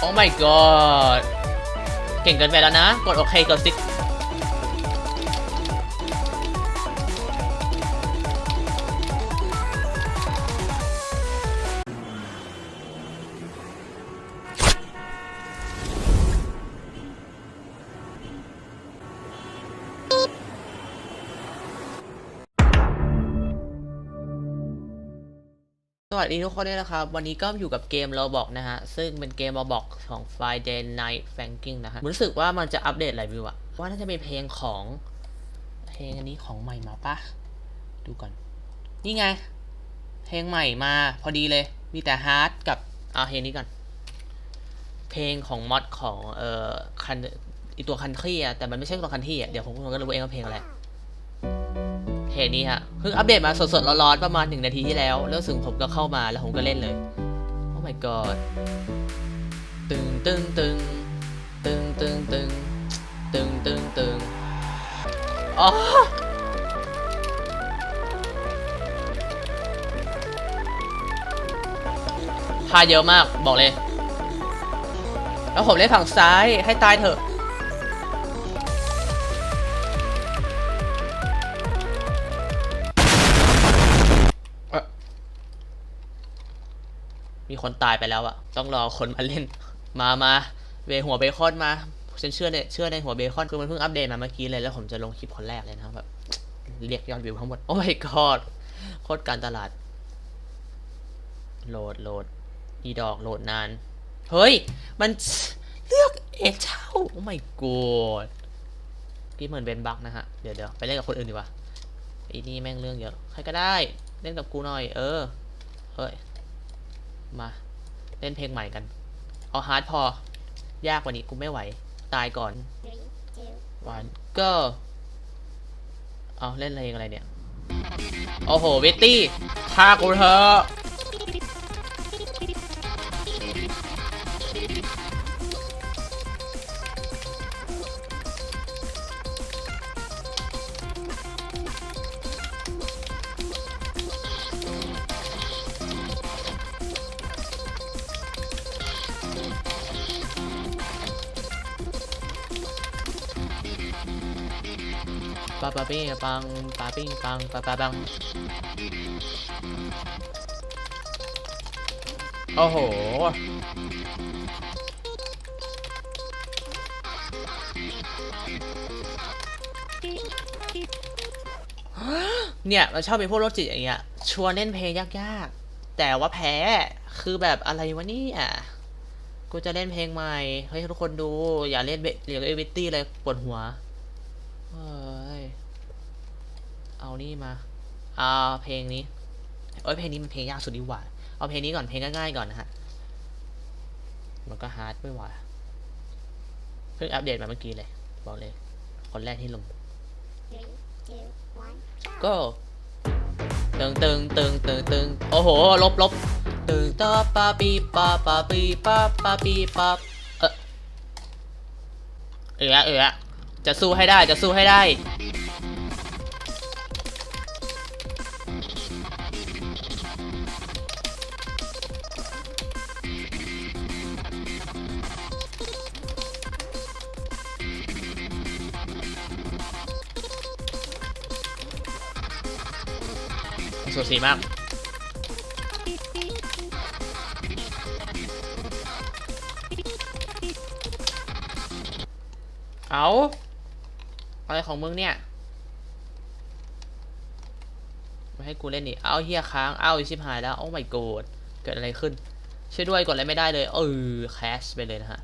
โอ้ my god เก่งเกินไปแล้วนะ กดโอเคกดซิก ดีทุกคนด้วยนะครับ วันนี้ก็อยู่กับเกม Roblox นะฮะ ซึ่งเป็นเกม Roblox ของ Friday Night Funkin' นะฮะรู้สึกว่ามันจะอัปเดตอะไรวิวอะว่าน่าจะเป็นเพลงของเพลงอันนี้ของใหม่มาปะดูก่อน นี่ไง เพลงใหม่มาพอดีเลย มีแต่ฮาร์ดกับเอาเพลงนี้ก่อน เพลงของมอดของเอ่อคันอีตัวคันที่อะแต่มันไม่ใช่ตัวคันที่อะเดี๋ยวผมก็รู้เองว่าเพลงอะไร เพลงนี้ฮะเพิ่งอัปเดตมาสดๆร้อนๆประมาณหนึ่งนาทีที่แล้ว แล้วสึงผมก็เข้ามาแล้วผมก็เล่นเลย โอ้ my god ตึงตึงตึงตึงตึงตึงตึงตึงตึงอ๋อพาเยอะมากบอกเลย แล้วผมเล่นฝั่งซ้ายให้ตายเถอะ มีคนตายไปแล้วอะต้องรอคนมาเล่น มามาเวหัวเบคอนมาฉันเชื่อในเชื่อในหัวเบคอนคือมันเพิ่งอัปเดตมาเมื่อกี้เลยแล้วผมจะลงคลิปคนแรกเลยนะครับแบบเรียกยอดวิวทั้งหมด โอ้ my god โคตรการตลาด โหลดโหลดอีดอกโหลดนาน เฮ้ย มันเลือกเอกเช่าโอ้ my god พี่เหมือนเบนบักนะฮะ เดี๋ยวเดี๋ยวไปเล่นกับคนอื่นดีกว่าไอ้นี่แม่งเรื่องเยอะ ใครก็ได้ เล่นกับกูหน่อย เออ เฮ้ย มา เล่นเพลงใหม่กัน เอาฮาร์ดพอ ยากกว่านี้กูไม่ไหว ตายก่อนวันก็เอาเล่นอะไรอะไรเนี่ย โอ้โหเวตตี้ฆ่ากูเถอะ ปาปาปิ้งปังปาปิ้งปังปาปาปังโอ้โห เนี่ยมันชอบเป็นพวกโรคจิตอย่างเงี้ย ชวนเล่นเพลงยากๆ แต่ว่าแพ้คือแบบอะไรวะเนี่ยกูจะเล่นเพลงใหม่ เฮ้ย ทุกคนดู อย่าเล่นเบอย่าเล่นเวตตี้เลยปวดหัว เฮ้ย เอานี่มาเอาเพลงนี้เอ้ยเพลงนี้มันเพลงยากสุดดีกว่า เอาเพลงนี้ก่อนเพลงง่ายๆก่อนนะฮะ มันก็ฮาร์ดไม่ไหวเพิ่งอัปเดตมาเมื่อกี้เลย บอกเลย คนแรกที่ลง ก็ตึงตึงตึงตึงตึงโอ้โห ลบลบตึงตาปาปีปาปาปีปาปาปีปาเออเออเออจะสู้ให้ได้จะสู้ให้ได้ สูสีมาก เอาอะไรของมึงเนี่ย ไม่ให้กูเล่นดิเอาเฮียค้าง เอาชิบหายแล้ว โอ้ my god เกิดอะไรขึ้น ช่วยด้วยกดอะไรไม่ได้เลย เออแคชไปเลยนะฮะ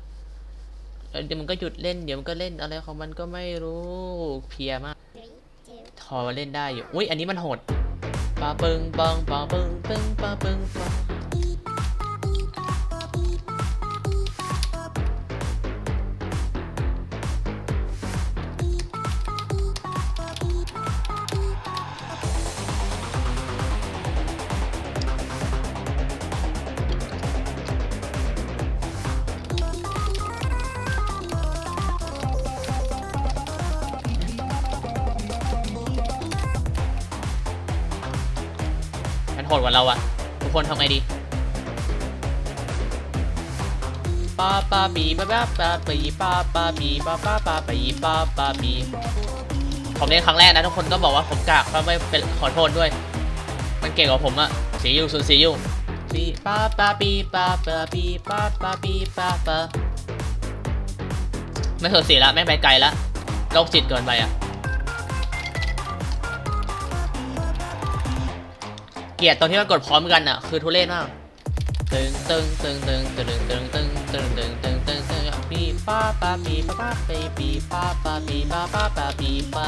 แล้วเดี๋ยวมันก็หยุดเล่น เดี๋ยวมันก็เล่นอะไรของมันก็ไม่รู้ เพลียมาก ทอเล่นได้อยู่ อุ้ย อันนี้มันโหด 吧嘣嘣吧嘣嘣吧嘣吧 มันโหดกว่าเราอะทุกคนทำไงดีปาปาปีปาปาปาปีปาปาปีปาปาปาปีปาปาปีผมเล่นครั้งแรกนะทุกคนก็บอกว่าผมกากก็ไม่เป็นขอโทษด้วย มันเก่งกว่าผมอะสียูส่วนสียูสีปาปาปีปาปาปีปาปาปีปาปาไม่สนสีละแม่งไปไกลละโรคจิตเกินไปอะ เกลียดตอนที่มันกดพร้อมกันอะคือทุเรศมากตึงตึงตึงตึงตึงตึงตึงตึงตึงตึงตึงตึงปีป้าป้าปีป้าป้าปีปีป้าป้าปีป้าป้าป้าปีป้า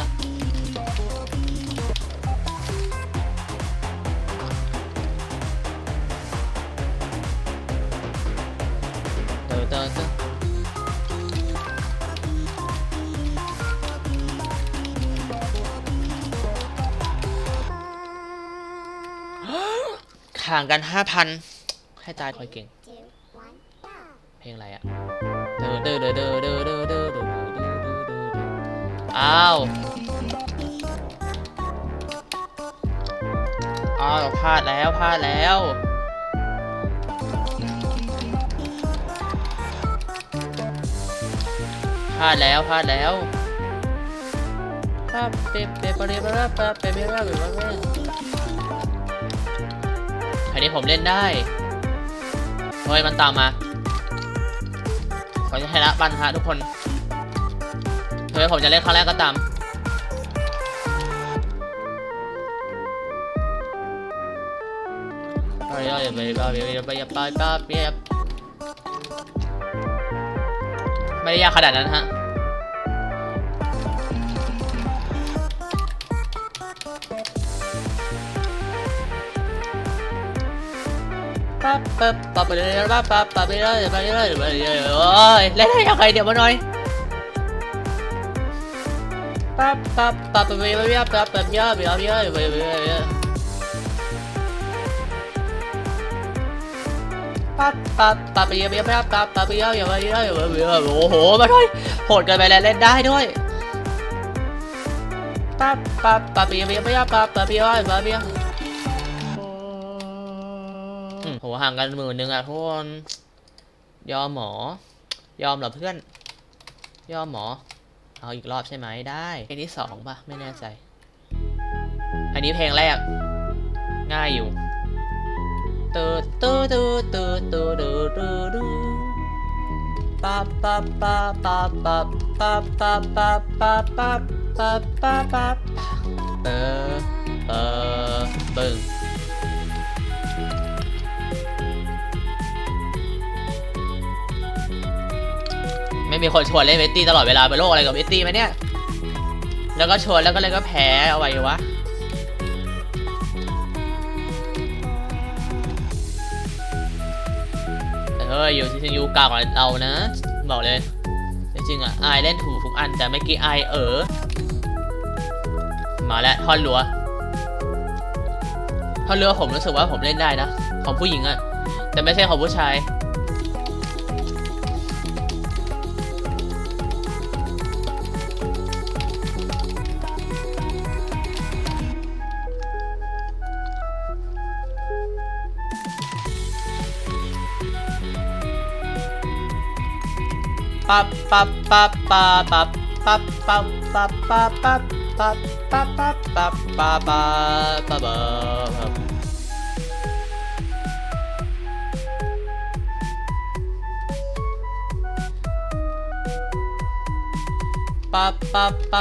ตึงตึง ห่างกันห้าพันให้ตายคอยเก่ง two, one, go! เพลงอะไรอะเดอเดอเดอเดอเดอเดอเดอเดอเดอเดอเดออ้าวอ้าวพลาดแล้วพลาดแล้วพลาดแล้วพลาดแล้วปั๊บเป๊ะเป๊ะปะเป๊ะปะปะเป๊ะเป๊ะปะเป๊ะปะเป๊ะอัันนี้ผมเล่นได้ เฮ้ย มันตามมาผมจะชนะบันฮะทุกคน เฮ้ย ผมจะเล่นครั้งแรกก็ตาม ไปไปไปไปไปไปไปไม่ได้ยากขนาดนั้นฮะ ปั๊บปั๊บปั๊บไปเลยปั๊บปั๊บปั๊บไปเลยไปเลยไปเลยโอ้ยเล่นได้ยังไงเดี๋ยวมาหน่อยปั๊บปั๊บปั๊บไปไปไปปั๊บปั๊บเยอะไปเยอะเยอะไปไปไปปั๊บปั๊บปั๊บไปเยอะไปปั๊บปั๊บปั๊บไปเยอะไปเยอะไปเยอะโอ้โหมาด้วยโหดเกินไปแล้วเล่นได้ด้วยปั๊บปั๊บปั๊บไปเยอะไปปั๊บปั๊บปั๊บไปเยอะไปเยอะ โหห่างกันหมื่นหนึ่งอะทุกคนยอมหมอ ยอมเหรอเพื่อน ยอมหมอ เอาอีกรอบใช่ไหมได้เพลงที่สองป่ะ ไม่แน่ใจ อันนี้เพลงแรก ง่ายอยู่ตืดตืดตืดตืดตืดตืดตืดตืดปั๊บปั๊บปั๊บปั๊บปั๊บปั๊บปั๊บปั๊บปั๊บปั๊บปั๊บปั๊บปั๊บเออเออปึ้ง ม่มีคนชวนเล่นเวตตี้ตลอดเวลาเป็นโรคอะไรกับเวตตี้ไหมเนี่ย แล้วก็ชวนแล้วก็เลยก็แพ้เอาไว้วะเอออยู่จริงอยู่กากว่าเรานะ บอกเลย จริงๆอะอายเล่นถูกทุกอันแต่เมื่อกี้อายเออ มาแล้วท่อนรัวท่อนเรือผมรู้สึกว่าผมเล่นได้นะ ของผู้หญิงอะแต่ไม่ใช่ของผู้ชาย ปั๊บปั๊บปั๊บปั๊บปั๊บปั๊บปั๊บปั๊บปั๊บปั๊บปั๊บปั๊บปั๊บ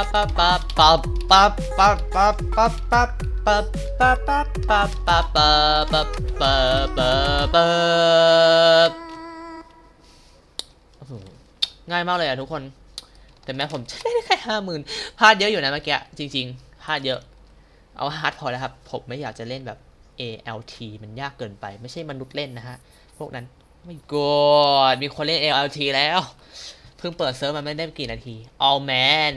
ปั๊บปั๊บปั๊บ ง่ายมากเลยอะทุกคน แต่แม้ผมได้แค่ห้าหมื่นพลาดเยอะอยู่นะเมื่อกี้จริง ๆพลาดเยอะ เอาฮาร์ดพอแล้วครับ ผมไม่อยากจะเล่นแบบ ALT มันยากเกินไป ไม่ใช่มนุษย์เล่นนะฮะ พวกนั้นไม่กดมีคนเล่น ALT แล้ว เพิ่งเปิดเซิร์ฟมาไม่ได้กี่นาที All Man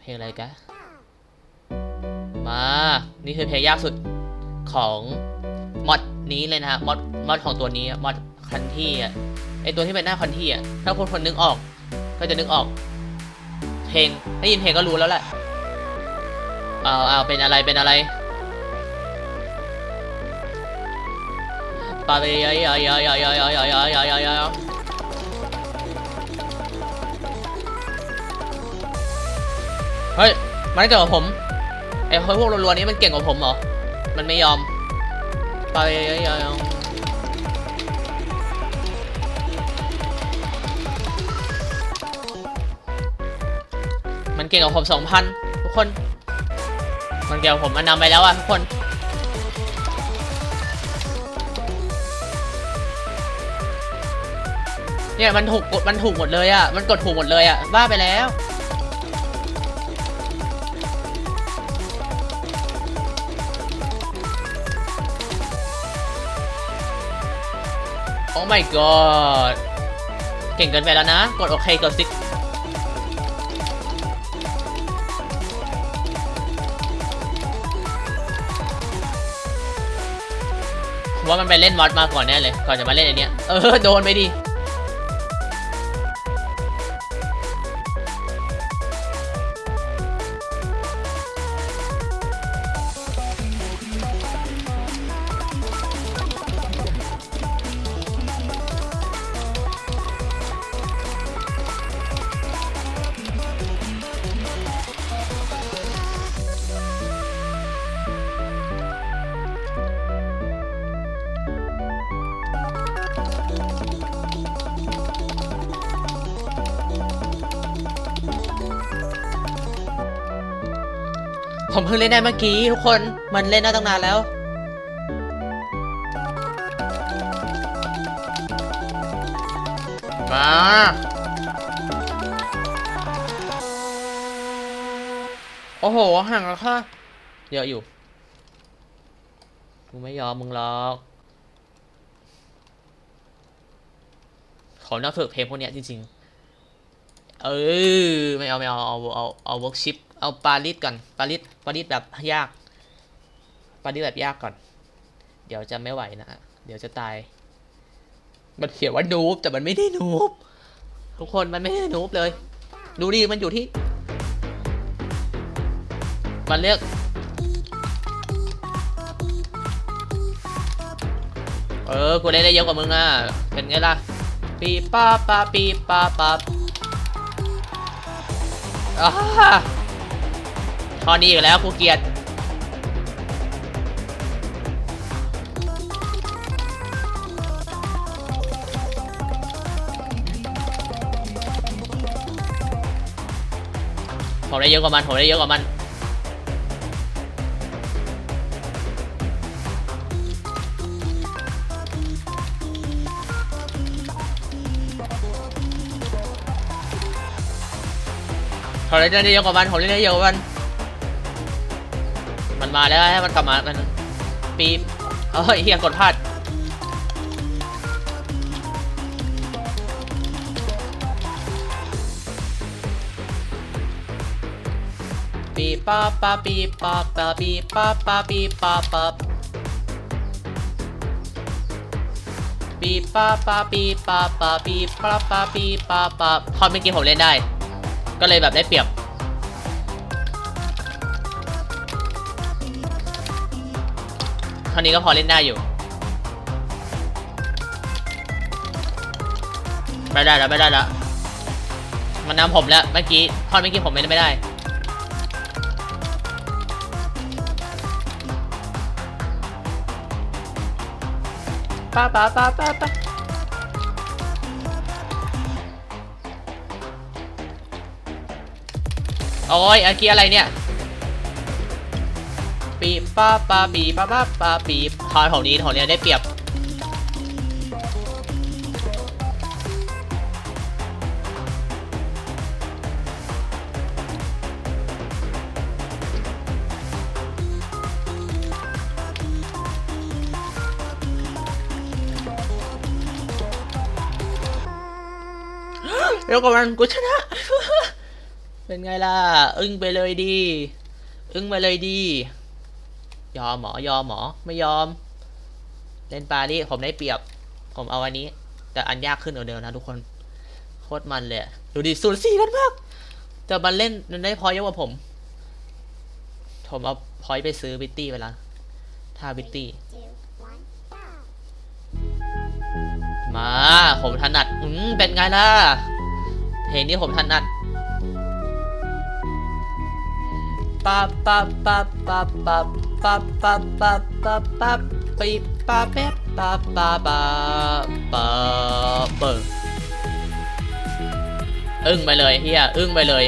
เพลงอะไรกะมา นี่คือเพลงยากสุดของมอดนี้เลยนะฮะมอดมอดของตัวนี้มอดคันที่อะ ไอตัวที่เป็นหน้าคันที่อะถ้าคนคนนึกออก ก็จะนึกออก เพลงได้ยินเพลงก็รู้แล้วแหละเอาเอาเป็นอะไรเป็นอะไรปาไปเยอะเยอะเยอะเยอะเยอะเยอะเยอะเยอะเยอะเยอะเยเฮ้ย มันเก่งกว่าผมไอ้พวกรัวๆนี้มันเก่งกว่าผมเหรอ มันไม่ยอมปาไปเยอะเยอะเยอะเย มันเก่งกว่าผมสองพันทุกคน มันเก่งกว่าผมมันนำไปแล้วอะทุกคน เนี่ยมันถูกกดมันถูกหมดเลยอะ่ะ มันกดถูกหมดเลยอะ่ะบ้าไปแล้วโอ้ my god เก่งเกินไปแล้วนะ กดโอเคกดซิก ว่ามันไปเล่นมอดมาก่อนแน่เลย ก่อนจะมาเล่นอันเนี้ย เออ โดนไปดิ ผมเพิ่งเล่นได้เมื่อกี้ทุกคน มันเล่นได้ตั้งนานแล้ว มา โอ้โห ห่างแล้วค่ะเยอะอยู่กูไม่ยอมมึงหรอกขอนักฝึกเพลงพวกเนี้ยจริงๆ เออ ไม่เอา ไม่เอา เอา เอา เอาเวิร์กชิป เอาปาลิสก่อนปาลิสปาลิสแบบยากปาลิสแบบยากก่อน เดี๋ยวจะไม่ไหวนะเดี๋ยวจะตาย มันเขียนว่านูบแต่มันไม่ได้นูบทุกคนมันไม่ได้นูบเลย ดูดิมันอยู่ที่ มันเรียกเออ กูได้ได้เยอะกว่ามึงอะ เป็นไงล่ะ ปีป้าป้าปีป้าป้าอ่า ข้อนี้อีกแล้วกูเกียดผมได้เยอะกว่ามันผมได้เยอะกว่ามันผมเล่นได้เยอะกว่ามันผมเล่นได้เยอะกว่ามัน มาแล้วให้มันกลับมามันปีบเฮ้ยเฮียกดพลาดปีป้าป้าปีป้าป้าปีป้าป้าปีป้าป้าปีป้าป้าปีป้าป้าปีป้าป้าปีป้าป้าพอเมื่อกี้ผมเล่นได้ ก็เลยแบบได้เปรียบ เท่านี้ก็พอเล่นได้อยู่ ไม่ได้แล้วไม่ได้แล้วมันนำผมแล้วเมื่อกี้ตอนเมื่อกี้ผมไม่ได้ไม่ได้ ป้าป้าป้าป้าป้าโอ้ยอากีอะไรเนี่ย ปีป้าป้าปีป้าป้าป้าปีทอยของนี้ของเนี้ยได้เปรียบเดี๋ยวก่อนกูชนะ เป็นไงล่ะ อึ้งไปเลยดี อึ้งไปเลยดี ยอมหมอยอมหมอไม่ยอม เล่นปารีผมได้เปรียบ ผมเอาอันนี้ แต่อันยากขึ้นกว่าเดิมนะทุกคน โคตรมันเลย ดูดิสูสีกันมาก แต่มันเล่นมันได้พอยเยอะกว่าผม ผมเอาพอยไปซื้อบิตตี้ไปละท่าบิตตี้ two, one, go. ผมถนัด อืมเป็นไงล่ะเพลงนี้ผมถนัด ปั๊บปั๊บปั๊บปั๊บปั๊บปั๊บปั๊บปั๊บปั๊บปั๊บปีปั๊บแป๊บปั๊บปั๊บปั๊บปั๊บอึ้งไปเลยเฮียอึ้งไปเลย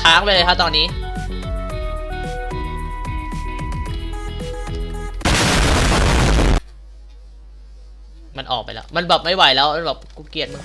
ค้างไปเลยครับตอนนี้มันออกไปแล้ว มันแบบไม่ไหวแล้ว มันแบบกูเกลียดมึง